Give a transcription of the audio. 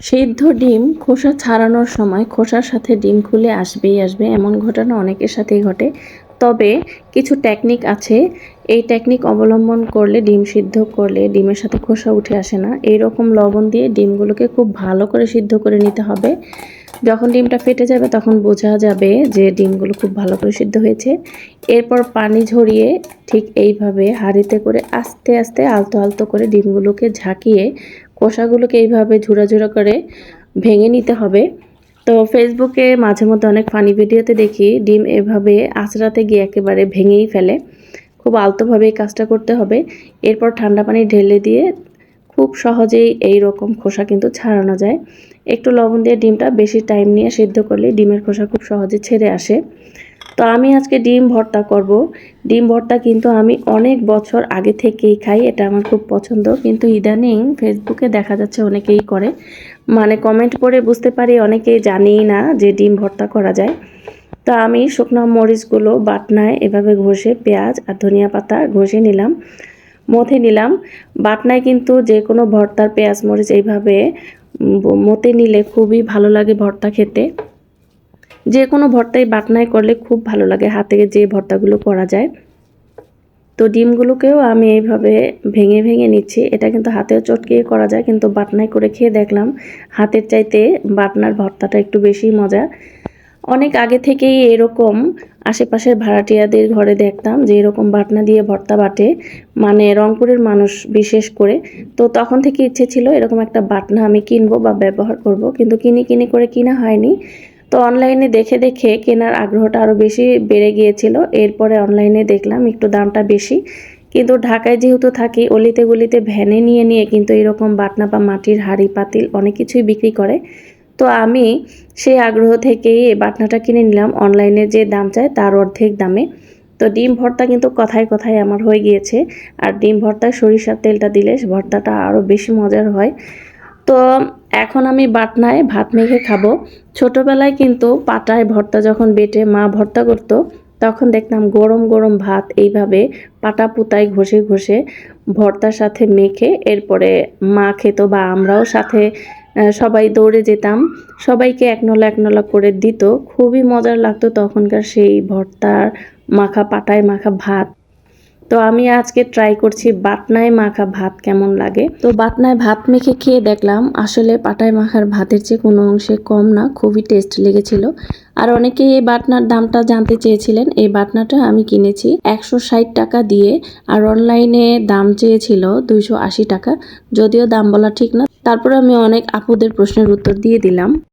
সিদ্ধ ডিম খোসা ছাড়ানোর সময় খোসার সাথে ডিম খুলে আসবেই আসবে, এমন ঘটনা অনেকের সাথেই ঘটে। তবে কিছু টেকনিক আছে, এই টেকনিক অবলম্বন করলে, ডিম সিদ্ধ করলে ডিমের সাথে খোসা উঠে আসে না। এই রকম লবণ দিয়ে ডিমগুলোকে খুব ভালো করে সিদ্ধ করে নিতে হবে। যখন ডিমটা ফেটে যাবে, তখন বোঝা যাবে যে ডিমগুলো খুব ভালো করে সিদ্ধ হয়েছে। এরপর পানি ঝরিয়ে ঠিক এইভাবে হাঁড়িতে করে আস্তে আস্তে আলতো আলতো করে ডিমগুলোকে ঝাঁকিয়ে খোসাগুলোকে এইভাবে ঝুরা ঝুরা করে ভেঙে নিতে হবে। তো ফেসবুকে মাঝে মধ্যে অনেক ফানি ভিডিওতে দেখি ডিম এভাবে আঁচড়াতে গিয়ে একেবারে ভেঙেই ফেলে। খুব আলতোভাবে এই কাজটা করতে হবে। এরপর ঠান্ডা পানি ঢেলে দিয়ে খুব সহজেই এই রকম খোসা কিন্তু ছাড়ানো যায়। একটু লবণ দিয়ে ডিমটা বেশি টাইম নিয়ে সিদ্ধ করলে ডিমের খোসা খুব সহজে ছেড়ে আসে। তো আমি আজকে ডিম ভর্তা করব। ডিম ভর্তা কিন্তু আমি অনেক বছর আগে থেকেই খাই, এটা আমার খুব পছন্দ। কিন্তু ইদানিং ফেসবুকে দেখা যাচ্ছে অনেকেই করে। মানে কমেন্ট করে বুঝতে পারি, অনেকেই জানেই না যে ডিম ভর্তা করা যায়। তো আমি শুকনো মরিচগুলো বাটনায় এভাবে ঘষে পেঁয়াজ আর ধনিয়া পাতা ঘষে নিলাম, মথে নিলাম। বাটনায় কিন্তু যে কোনো ভর্তার পেঁয়াজ মরিচ এইভাবে মতে নিলে খুবই ভালো লাগে ভর্তা খেতে। যে কোনো ভর্তাই বাটনায় করলে খুব ভালো লাগে, হাতে যে ভর্তাগুলো করা যায়। তো ডিমগুলোকেও আমি এইভাবে ভেঙে ভেঙে নিচ্ছি। এটা কিন্তু হাতেও চটকিয়ে করা যায়, কিন্তু বাটনায় করে খেয়ে দেখলাম হাতের চাইতে বাটনার ভর্তাটা একটু বেশি মজা। অনেক আগে থেকেই এরকম আশেপাশের ভাড়াটিয়াদের ঘরে দেখতাম যে এরকম বাটনা দিয়ে ভর্তা বাটে মানে রংপুরের মানুষ বিশেষ করে। তো তখন থেকে ইচ্ছে ছিল এরকম একটা বাটনা আমি কিনবো বা ব্যবহার করব, কিন্তু কিনি কিনি করে কিনা হয়নি। তো অনলাইনে দেখে দেখে কেনার আগ্রহটা আরও বেশি বেড়ে গিয়েছিল। এরপরে অনলাইনে দেখলাম একটু দামটা বেশি। কিন্তু ঢাকায় যেহেতু থাকি, অলিতে গলিতে ভ্যানে নিয়ে নিয়ে কিন্তু এরকম বাটনা বা মাটির হাঁড়ি পাতিল অনেক কিছুই বিক্রি করে। তো আমি সেই আগ্রহ থেকেই বাটনাটা কিনে নিলাম। অনলাইনে যে দাম চায় তার অর্ধেক দামে। তো ডিম ভর্তা কিন্তু কথায় কথায় আমার হয়ে গিয়েছে। আর ডিম ভর্তায় সরিষার তেলটা দিলে ভর্তাটা আরও বেশি মজার হয়। তো এখন আমি বাটনায় ভাত মেখে খাব। ছোটোবেলায় কিন্তু পাটায় ভর্তা যখন বেটে মা ভর্তা করতো, তখন দেখতাম গরম গরম ভাত এইভাবে পাটা পুতায় ঘষে ঘষে ভর্তার সাথে মেখে এরপরে মা খেত বা আমরাও সাথে সবাই দৌড়ে যেতাম। সবাইকে এক নলা এক নলা করে দিত। খুবই মজার লাগতো তখনকার সেই ভর্তার মাখা পাটায় মাখা ভাত। তো আমি আজকে ট্রাই করছি বাটনায় মাখা ভাত কেমন লাগে। তো বাটনায় ভাত মেখে খেয়ে দেখলাম, আসলে পাটায় মাখার ভাতের চেয়ে কোনো অংশে কম না, খুবই টেস্ট লেগেছিল। আর অনেকে এই বাটনার দামটা জানতে চেয়েছিলেন, এই বাটনাটা আমি কিনেছি একশো ষাট টাকা দিয়ে আর অনলাইনে দাম চেয়েছিল দুইশো আশি টাকা, যদিও দাম বলা ঠিক না। তারপর আমি অনেক আপুদের প্রশ্নের উত্তর দিয়ে দিলাম।